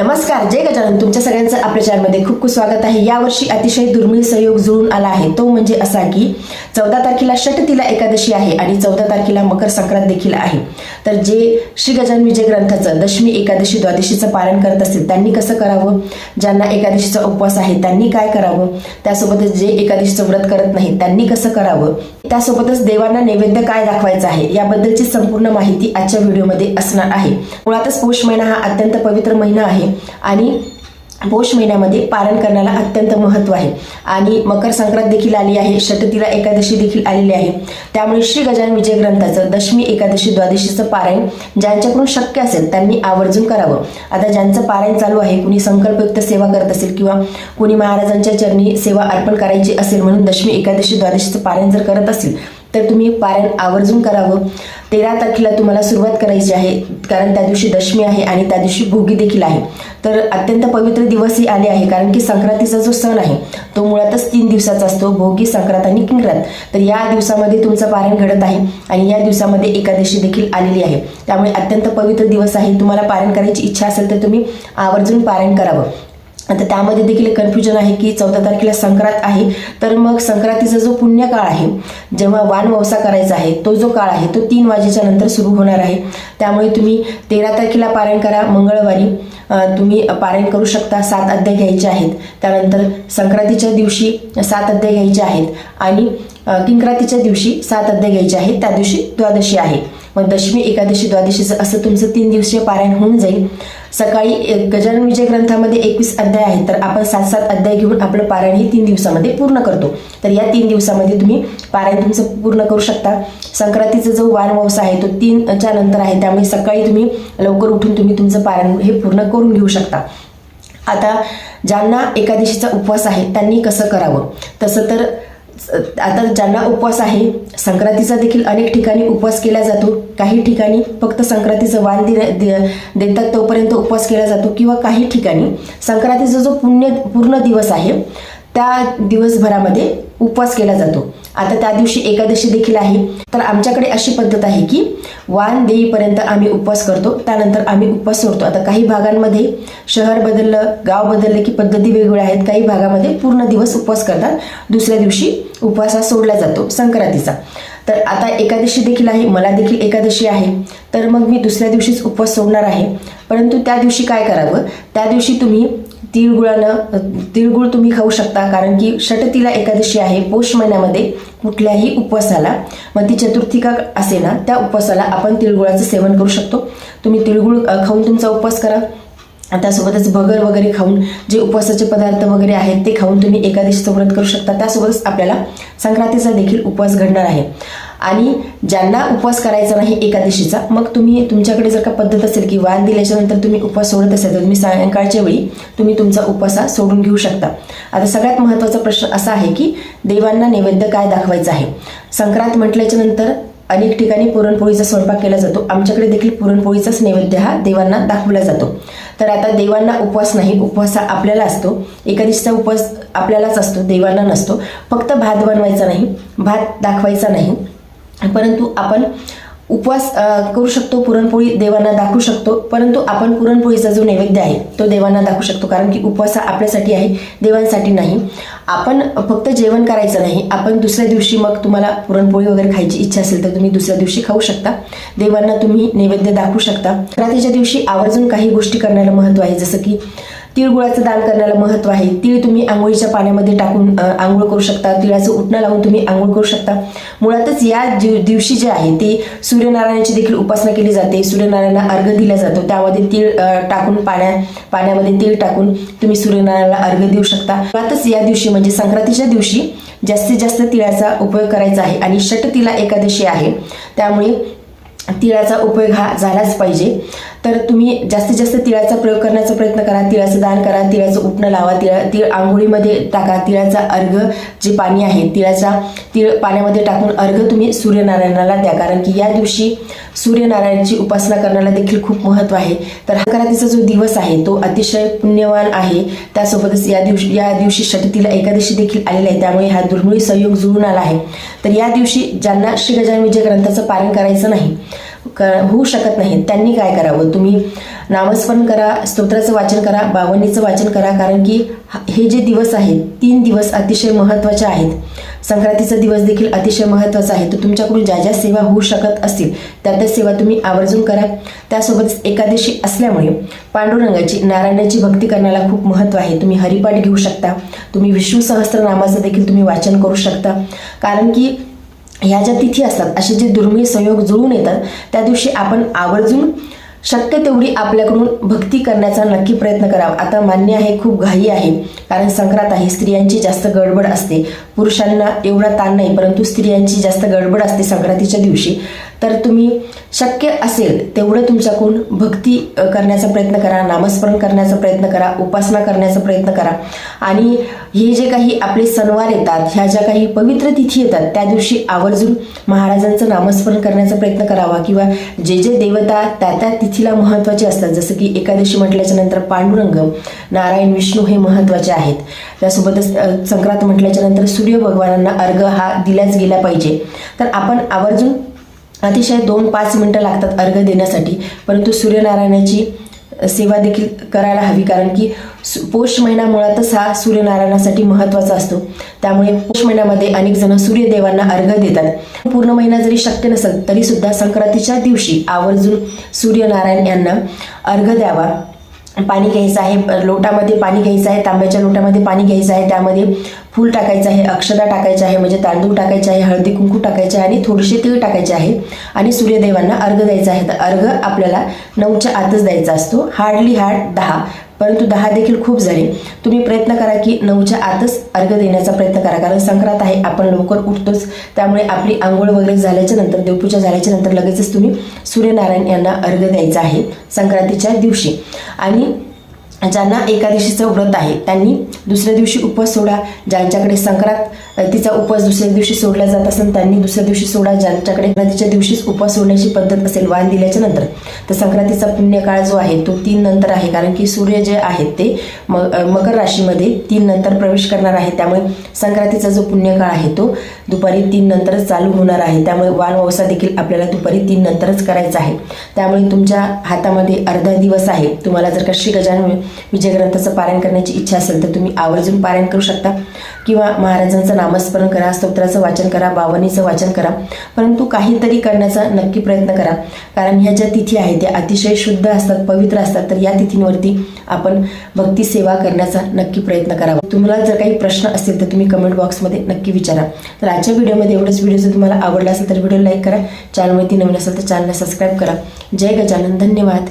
नमस्कार जय गजानन. तुमच्या सगळ्यांचं आपल्या चॅनलमध्ये खूप खूप स्वागत आहे. यावर्षी अतिशय दुर्मिळ सहयोग जुळून आला आहे. तो म्हणजे असा की चौदा तारखेला षटतिला एकादशी आहे आणि चौदा तारखेला मकर संक्रांत देखील आहे. तर जे श्री गजानन विजय ग्रंथाचं दशमी एकादशी द्वादशीचं पालन करत असतील त्यांनी कसं करावं? ज्यांना एकादशीचा उपवास आहे त्यांनी काय करावं? त्यासोबतच जे एकादशीचं व्रत करत नाही त्यांनी कसं करावं? त्यासोबतच देवांना नैवेद्य काय दाखवायचं आहे याबद्दलची संपूर्ण माहिती आजच्या व्हिडिओमध्ये असणार आहे. मुळातच पौष महिना हा अत्यंत पवित्र महिना आहे. आणि पौष महिन्यामध्ये पारण करण्याला अत्यंत महत्त्व आहे. आणि मकर संक्रांत देखील आली आहे षटतीला एकादशी देखील आलेली आहे. त्यामुळे श्री गजानन विजय ग्रंथाचं दशमी एकादशी द्वादशीचं पारायण ज्यांच्याकडून शक्य असेल त्यांनी आवर्जून करावं. आता ज्यांचं पारायण चालू आहे कुणी संकल्पयुक्त सेवा करत असेल किंवा कुणी महाराजांच्या चरणी सेवा अर्पण करायची असेल म्हणून दशमी एकादशी द्वादशीचं पारायण जर करत असेल तर तुम्ही पारायण आवर्जून करावं. तेरा तारखेला तुम्हाला सुरुवात करायची आहे कारण त्या दिवशी दशमी आहे आणि त्या दिवशी भोगी देखील आहे. तर अत्यंत पवित्र दिवसही आले आहे कारण की संक्रांतीचा जो सण आहे तो मुळातच तीन दिवसाचा असतो भोगी संक्रांत आणि किंक्रांत. तर या दिवसामध्ये तुमचं पारायण घडत आहे आणि या दिवसामध्ये एकादशी देखील आलेली आहे. त्यामुळे अत्यंत पवित्र दिवस आहे. तुम्हाला पारायण करायची इच्छा असेल तर तुम्ही आवर्जून पारायण करावं. आता त्यामध्ये देखील कन्फ्युजन आहे की चौदा तारखेला संक्रांत आहे. तर मग संक्रांतीचा जो पुण्यकाळ आहे जेव्हा वानवसा करायचा आहे तो जो काळ आहे तो तीन वाजेच्या नंतर सुरू होणार आहे. त्यामुळे तुम्ही तेरा तारखेला पारायण करा मंगळवारी तुम्ही पारायण करू शकता सात अध्याय घ्यायचे आहेत. त्यानंतर संक्रांतीच्या दिवशी सात अध्याय घ्यायचे आहेत आणि किंक्रांतीच्या दिवशी सात अध्याय घ्यायचे आहेत. त्या दिवशी द्वादशी आहे. मग दशमी एकादशी द्वादशीचं असं तुमचं तीन दिवसीय पारायण होऊन जाईल. सकाळी गजानन विजय ग्रंथामध्ये एकवीस अध्याय आहेत तर आपण सात सात अध्याय घेऊन आपलं पारायण हे तीन दिवसामध्ये पूर्ण करतो. तर या तीन दिवसामध्ये तुम्ही पारायण तुमचं पूर्ण करू शकता. संक्रांतीचा जो वानवंश आहे तो तीनच्या नंतर आहे. त्यामुळे सकाळी तुम्ही लवकर उठून तुम्ही तुमचं पारायण हे पूर्ण करून घेऊ शकता. आता ज्यांना एकादशीचा उपवास आहे त्यांनी कसं करावं? तसं तर आता ज्यांना उपवास आहे संक्रांतीचा देखील अनेक ठिकाणी उपवास केला जातो. काही ठिकाणी फक्त संक्रांतीचं वाण दि- दि- देतात तोपर्यंत उपवास केला जातो किंवा काही ठिकाणी संक्रांतीचा जो पुण्य पूर्ण दिवस आहे त्या दिवसभरामध्ये उपवास केला जातो. आता त्या दिवशी एकादशी देखील आहे. तर आमच्याकडे अशी पद्धत आहे की वान देईपर्यंत आम्ही उपवास करतो. त्यानंतर आम्ही उपवास सोडतो. आता काही भागांमध्ये शहर बदललं गाव बदललं की पद्धती वेगवेगळ्या आहेत. काही भागामध्ये पूर्ण दिवस उपवास करतात. दुसऱ्या दिवशी उपवास हा सोडला जातो संक्रांतीचा. तर आता एकादशी देखील आहे. मला देखील एकादशी आहे. तर मग मी दुसऱ्या दिवशीच उपवास सोडणार आहे. परंतु त्या दिवशी काय करावं? त्या दिवशी तुम्ही तिळगुळानं तिळगुळ तुम्ही खाऊ शकता कारण की षटतीला एकादशी आहे पौष महिन्यामध्ये कुठल्याही उपवासाला. मग ती चतुर्थी का असे ना त्या उपवासाला आपण तिळगुळाचं सेवन करू शकतो. तुम्ही तिळगुळ खाऊन तुमचा उपवास करा. त्यासोबतच भगर वगैरे खाऊन जे उपवासाचे पदार्थ वगैरे आहेत ते खाऊन तुम्ही एकादशीचं व्रत करू शकता. त्यासोबतच आपल्याला संक्रांतीचा देखील उपवास घडणार आहे. आणि ज्यांना उपवास करायचा नाही एकादशीचा मग तुम्ही तुमच्याकडे जर का पद्धत असेल की वाण दिल्याच्यानंतर तुम्ही उपवास सोडत असेल तर तुम्ही सायंकाळच्या वेळी तुम्ही तुमचा उपवास हा सोडून घेऊ शकता. आता सगळ्यात महत्त्वाचा प्रश्न असा आहे की देवांना नैवेद्य काय दाखवायचं आहे? संक्रांत म्हटल्याच्या नंतर अनेक ठिकाणी पुरणपोळीचा स्वयंपाक केला जातो. आमच्याकडे देखील पुरणपोळीचाच नैवेद्य हा देवांना दाखवला जातो. तर आता देवांना उपवास नाही उपवास हा आपल्याला असतो. एकादशीचा उपवास आपल्यालाच असतो देवांना नसतो. फक्त भात बनवायचा नाही भात दाखवायचा नाही. परंतु आपण उपवास करू शकतो पुरणपोळी देवांना दाखवू शकतो. परंतु आपण पुरणपोळीचा जो नैवेद्य आहे तो देवांना दाखवू शकतो कारण की उपवास हा आपल्यासाठी आहे देवांसाठी नाही. आपण फक्त जेवण करायचं नाही आपण दुसऱ्या दिवशी मग तुम्हाला पुरणपोळी वगैरे खायची इच्छा असेल तर तुम्ही दुसऱ्या दिवशी खाऊ शकता. देवांना तुम्ही नैवेद्य दाखवू शकता. रात्रीच्या दिवशी आवर्जून काही गोष्टी करण्याला महत्त्व आहे जसं की तिळगुळाचं दान करण्याला महत्त्व आहे. तीळ तुम्ही आंघोळीच्या पाण्यामध्ये टाकून आंघोळ करू शकता. तिळाचं उठणं लावून तुम्ही आंघोळ करू शकता. मुळातच या दिव- दिवशी जे आहे ते सूर्यनारायणाची देखील उपासना केली जाते. सूर्यनारायणाला अर्घ दिला जातो. त्यामध्ये तीळ टाकून पाण्या पाण्यामध्ये तीळ टाकून तुम्ही सूर्यनारायणाला अर्घ देऊ शकता. मुळातच या दिवशी म्हणजे संक्रांतीच्या दिवशी जास्तीत जास्त तिळाचा उपयोग करायचा आहे आणि षटतिला एकादशी आहे. त्यामुळे तिळाचा उपयोग हा झालाच पाहिजे. तर तुम्ही जास्तीत जास्त तिळाचा प्रयोग करण्याचा प्रयत्न करा. तिळाचं दान करा तिळाचं उठणं लावा तिळा तीळ आंघोळीमध्ये टाका. तिळाचा अर्घ जे पाणी आहे तिळाचा तिळ पाण्यामध्ये टाकून अर्घ तुम्ही सूर्यनारायणाला द्या. कारण की या दिवशी सूर्यनारायणाची उपासना करण्याला देखील खूप महत्त्व आहे. तर संक्रांतीचा जो दिवस आहे तो अतिशय पुण्यवान आहे. त्यासोबतच या दिवशी या दिवशी षटतीला एकादशी देखील आलेला आहे. त्यामुळे हा दुर्मिळ संयोग जुळून आला आहे. तर या दिवशी ज्यांना श्री गजान विजय ग्रंथाचं पालन करायचं नाही क होऊ शकत नाही. त्यांनी काय करावं? तुम्ही नामस्मरण करा स्तोत्राचं वाचन करा बावनीचं वाचन करा कारण की हा- हे जे दिवस आहेत तीन दिवस अतिशय महत्त्वाचे आहेत. संक्रांतीचा दिवस देखील अतिशय महत्त्वाचा आहे. तर तुमच्याकडून ज्या ज्या सेवा होऊ शकत असतील त्या त्या सेवा तुम्ही आवर्जून करा. त्यासोबतच एकादशी असल्यामुळे पांडुरंगाची नारायणाची भक्ती करण्याला खूप महत्त्व आहे. तुम्ही हरिपाठ घेऊ शकता. तुम्ही विष्णू सहस्त्रनामाचं देखील तुम्ही वाचन करू शकता. कारण की ह्या ज्या तिथी असतात असे जे दुर्मिळ संयोग जुळून येतात त्या दिवशी आपण आवर्जून शक्य तेवढी आपल्याकडून भक्ती करण्याचा नक्की प्रयत्न करावा. आता मान्य आहे खूप घाई आहे कारण संक्रांत आहे स्त्रियांची जास्त गडबड असते. पुरुषांना एवढा ताण नाही परंतु स्त्रियांची जास्त गडबड असते संक्रांतीच्या दिवशी. तर तुम्ही शक्य असेल तेवढं तुमच्याकडून भक्ती करण्याचा प्रयत्न करा नामस्मरण करण्याचा प्रयत्न करा उपासना करण्याचा प्रयत्न करा. आणि हे जे काही आपले सणवार येतात ह्या ज्या काही पवित्र तिथी येतात त्या दिवशी आवर्जून महाराजांचं नामस्मरण करण्याचा प्रयत्न करावा किंवा जे जे देवता त्या त्या तिथीला महत्त्वाचे असतात जसं की एकादशी म्हटल्याच्या नंतर पांडुरंग नारायण विष्णू हे महत्त्वाचे आहेत. त्यासोबतच संक्रांत म्हटल्याच्या नंतर सूर्य भगवानांना अर्घ हा दिलाच गेला पाहिजे. तर आपण आवर्जून अतिशय दोन पाच मिनटं लागतात अर्घ देण्यासाठी परंतु सूर्यनारायणाची सेवा देखील करायला हवी कारण की सु- पौष महिना मुळातच हा सूर्यनारायणासाठी महत्त्वाचा असतो. त्यामुळे पौष महिन्यामध्ये अनेक जण सूर्यदेवांना अर्घ देतात. पूर्ण महिना जरी शक्य नसेल तरी सुद्धा संक्रांतीच्या दिवशी आवर्जून सूर्यनारायण यांना अर्घ द्यावा. पाणी घ्यायचं आहे लोटामध्ये पाणी घ्यायचं आहे तांब्याच्या लोटामध्ये पाणी घ्यायचं आहे त्यामध्ये फूल टाकायचं आहे अक्षदा टाकायचं आहे म्हणजे तांदूळ टाकायचे आहे हळदी कुंकू टाकायचे आहे आणि थोडेसे तीळ टाकायचे आहे आणि सूर्यदेवांना अर्घ द्यायचा आहे. तर अर्घ आपल्याला नऊच्या आतच द्यायचा असतो. हार्डली हार्ड दहा. परंतु दहा देखील खूप झाले. तुम्ही प्रयत्न करा की नऊच्या आतच अर्घ देण्याचा प्रयत्न करा. कारण संक्रांत आहे आपण लवकर उठतोच. त्यामुळे आपली आंघोळ वगैरे झाल्याच्यानंतर देवपूजा झाल्याच्यानंतर लगेचच तुम्ही सूर्यनारायण यांना अर्घ द्यायचा आहे संक्रांतीच्या दिवशी. आणि ज्यांना एकादशीचं व्रत आहे त्यांनी दुसऱ्या दिवशी उपवास सोडा. ज्यांच्याकडे संक्रांत तिचा उपवास दुसऱ्या दिवशी सोडला जात असेल त्यांनी दुसऱ्या दिवशी सोडा ज्यांच्याकडे नदीच्या दिवशीच उपवास सोडण्याची पद्धत असेल वाण दिल्याच्या नंतर. तर संक्रांतीचा पुण्यकाळ जो आहे तो तीन नंतर आहे कारण की सूर्य जे आहेत ते म मकर राशीमध्ये तीन नंतर प्रवेश करणार आहे. त्यामुळे संक्रांतीचा जो पुण्यकाळ आहे तो दुपारी तीन नंतरच चालू होणार आहे. त्यामुळे वाण ववसा देखील आपल्याला दुपारी तीन नंतरच करायचा आहे. त्यामुळे तुमच्या हातामध्ये अर्धा दिवस आहे. तुम्हाला जर का श्री गजानन विजय ग्रंथाचं पारायण करण्याची इच्छा असेल तर तुम्ही आवर्जून पारायण करू शकता. किंवा महाराजांचं नामस्मरण करा स्तोत्राचं वाचन करा बावनीचं वाचन करा परंतु काहीतरी करण्याचा नक्की प्रयत्न करा. कारण ह्या ज्या तिथी आहेत त्या अतिशय शुद्ध असतात पवित्र असतात तर या तिथींवरती आपण भक्ती सेवा करण्याचा नक्की प्रयत्न करावा. तुम्हाला जर काही प्रश्न असतील तर तुम्ही कमेंट बॉक्समध्ये नक्की विचारा. तर आजच्या व्हिडिओमध्ये एवढंच. व्हिडिओ जर तुम्हाला आवडला असेल तर व्हिडिओ लाईक करा. चॅनलवरती नवीन असेल तर चॅनलला सबस्क्राईब करा. जय गजानन. धन्यवाद.